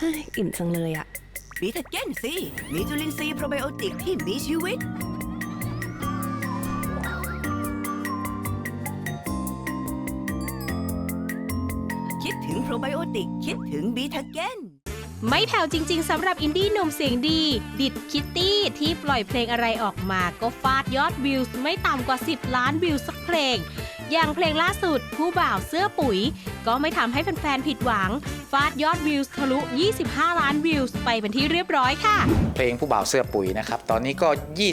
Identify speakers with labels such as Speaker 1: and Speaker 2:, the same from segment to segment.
Speaker 1: ฮ้ยอิ่มจังเลยอะ
Speaker 2: บีทาเก้นสิมีจุลินทรีย์โปรไบโอติกที่มีชีวิต คิดถึงโปรไบโอติก คิดถึงบีทาเก้น
Speaker 3: ไม่แผ่วจริง ๆสำหรับอินดี้หนุ่มเสียงดี ดิดคิตตี้ ที่ปล่อยเพลงอะไรออกมา ก็ฟาดยอดวิวส์ไม่ต่ำกว่า 10 ล้านวิวสักเพลง อย่างเพลงล่าสุดผู้บ่าวเสื้อปุ๋ย ก็ไม่ทำให้แฟนๆ ผิดหวัง ฟาดยอดวิวส์ทะลุ 25 ล้านวิวส์ไปเป็นที่เรียบร้อยค่ะ
Speaker 4: เพลงผู้บ่าวเสื้อปุ๋ยนะครับ ตอนนี้ก็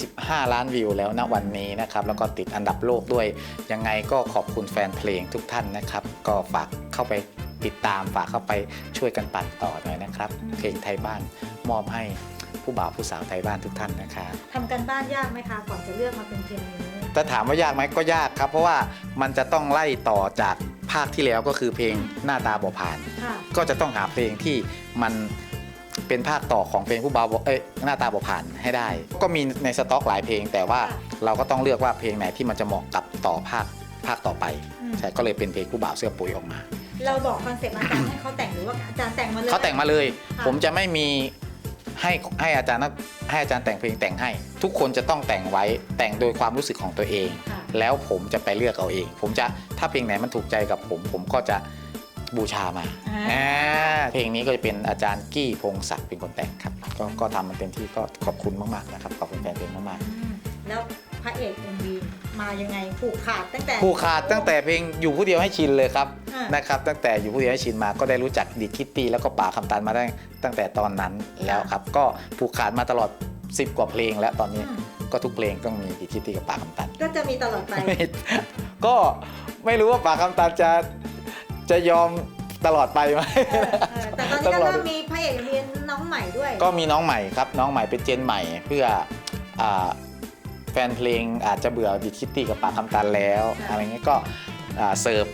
Speaker 4: 25 ล้านวิวแล้วณวันนี้นะครับ แล้วก็ติดอันดับโลกด้วย ยังไงก็ขอบคุณแฟนเพลงทุกท่านนะครับ ก็ฝากเข้าไปติดตามฝากเข้าไปช่วยกันปั่นต่อหน่อยนะครับ เพลงไทยบ้านมอบให้ผู้บ่าวผู้สาวไทยบ้านทุกท่านนะครับ
Speaker 5: ทำกันบ้านยากไหมคะก่อนจะเลือกมาเป็นเพลงนี้
Speaker 4: แต่ถามว่ายากไหมก็ยากครับ เพราะว่ามันจะต้องไล่ต่อจาก ภาคที่แล้วก็คือเพลงหน้าตาบ่ผ่าน
Speaker 5: ค่ะ
Speaker 4: ก็จะต้องหาเพลงที่มันเป็นภาคต่อของเพลงผู้บ่าวบ่เอ้ยหน้าตาบ่ผ่านให้ได้ ก็มีในสต็อกหลายเพลง แต่ว่า
Speaker 5: ค่ะ
Speaker 4: เราก็ต้องเลือกว่าเพลงไหนที่มันจะเหมาะกับต่อภาคภาคต่อไป
Speaker 5: อืม
Speaker 4: ใช่ก็เลยเป็นเพลงผู้บ่าวเสื้อปุ๋ยออกมา
Speaker 5: เราบอกคอนเซ็ปต์อาจารย์ให้เขาแต่งหรือว่าอาจารย์แต่งมาเลย
Speaker 4: เขาแต่งมาเลย
Speaker 5: ค่ะ
Speaker 4: ผมจะไม่มีให้ให้อาจารย์นะให้อาจารย์แต่งเพลงแต่งให้ ทุกคนจะต้องแต่งไว้แต่งโดยความรู้สึกของตัวเอง
Speaker 5: ค่ะ
Speaker 4: แล้วผมจะไปเลือกเอาเอง ผมจะถ้าเพลงไหนมันถูกใจกับผม ผมก็จะบูชามา
Speaker 5: อ่า
Speaker 4: อ่าเพลงนี้ก็จะเป็นอาจารย์กี้พงศักดิ์เป็นคนแต่งครับ ก็ก็ทำมันเต็มที่ก็ขอบคุณมากๆนะครับขอบคุณแฟนเพลงมาก
Speaker 5: อืมแล้วพระเอกเอ็มวีมายังไงผูกขาดตั้งแต่
Speaker 4: ๆผู้ขาดตั้งแต่เพลงอยู่ผู้เดียวให้ชินเลยครับ
Speaker 5: อ่าน
Speaker 4: นะครับ ตั้งแต่อยู่ผู้เดียวให้ชินมาก็ได้รู้จักดิดคิตตี้แล้วก็ป่าคำตันมาได้ตั้งแต่ตอนนั้นแล้วครับ ก็ผูกขาดมาตลอด 10 กว่าเพลงแล้วตอนนี้
Speaker 5: อืม
Speaker 4: ก็ทุกเพลงต้องมีดิดคิตตี้กับป่าคำตัน
Speaker 5: ก็จะมีตลอดไป
Speaker 4: ไม่ก็ไม่รู้ว่าป่าคำตันจะจะยอมตลอดไปไหม
Speaker 5: เออเออแต่ตอนนี้
Speaker 4: ต้อง
Speaker 5: ก็
Speaker 4: รอ
Speaker 5: เริ่
Speaker 4: ดู
Speaker 5: มมีพระเอกเรียนน้องใหม่ด้วย
Speaker 4: ก็มีน้องใหม่ครับ น้องใหม่เป็นเจนใหม่เพื่ออาแฟนเพลงอาจจะเบื่อดิคิตตี้กับปากคำตันแล้ว
Speaker 5: ค่ะ
Speaker 4: อะไรเงี้ยก็อ่าเสิร์ฟ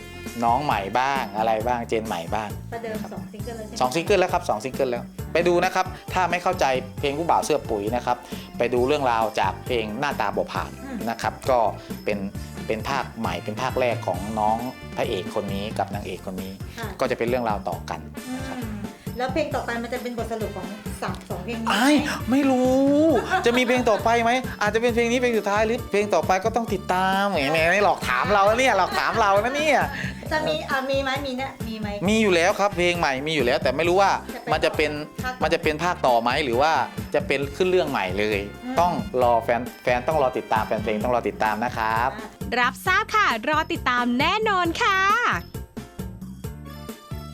Speaker 4: น้องใหม่บ้างอะไรบ้างเจนใหม่บ้าง
Speaker 5: ประเดิมสองซิงเกิลเลยใช่ไหม
Speaker 4: สองซิงเกิลแล้วครับสองซิงเกิลแล้วไปดูนะครับ ถ้าไม่เข้าใจเพลงผู้บ่าวเสื้อปุ๋ยนะครับ ไปดูเรื่องราวจากเพลงหน้าตาบ่ผ่านนะครับ ก็เป็นเป็นภาคใหม่เป็นภาคแรกของน้องพระเอกคนนี้กับนางเอกคนนี้
Speaker 5: ค่ะ
Speaker 4: ก็จะเป็นเรื่องราวต่อกัน
Speaker 5: อื
Speaker 4: นะครับ
Speaker 5: ม แล้วเพลงต่อไปมันจะเป็นบทสรุปของสามสองเพลงนี้
Speaker 4: ไอ้ายไม่รู้ จะมีเพลงต่อไปไหม อาจจะเป็นเพลงนี้เพลงสุดท้ายหรือเพลงต่อไปก็ต้องติดตามแหมแหมนี่หลอกถามเราแล้วเนี่ยหลอกถามเรานะเนี่ย
Speaker 5: จะมีอ่ามีไหมมีเนี่ยมีไหม
Speaker 4: มีอยู่แล้วครับเพลงใหม่มีอยู่แล้ว แต่ไม่รู้ว่า
Speaker 5: จะเป็น
Speaker 4: มันจะเป็น
Speaker 5: ภาค
Speaker 4: มันจะเป็นภาคต่อไหมหรือว่าจะเป็นขึ้นเรื่องใหม่เลย
Speaker 5: อืม
Speaker 4: ต้องรอแฟนแฟนต้องรอติดตามแฟนเพลงต้องรอติดตามนะครับ
Speaker 3: รับทราบค่ะ รอติดตามแน่นอนค่ะ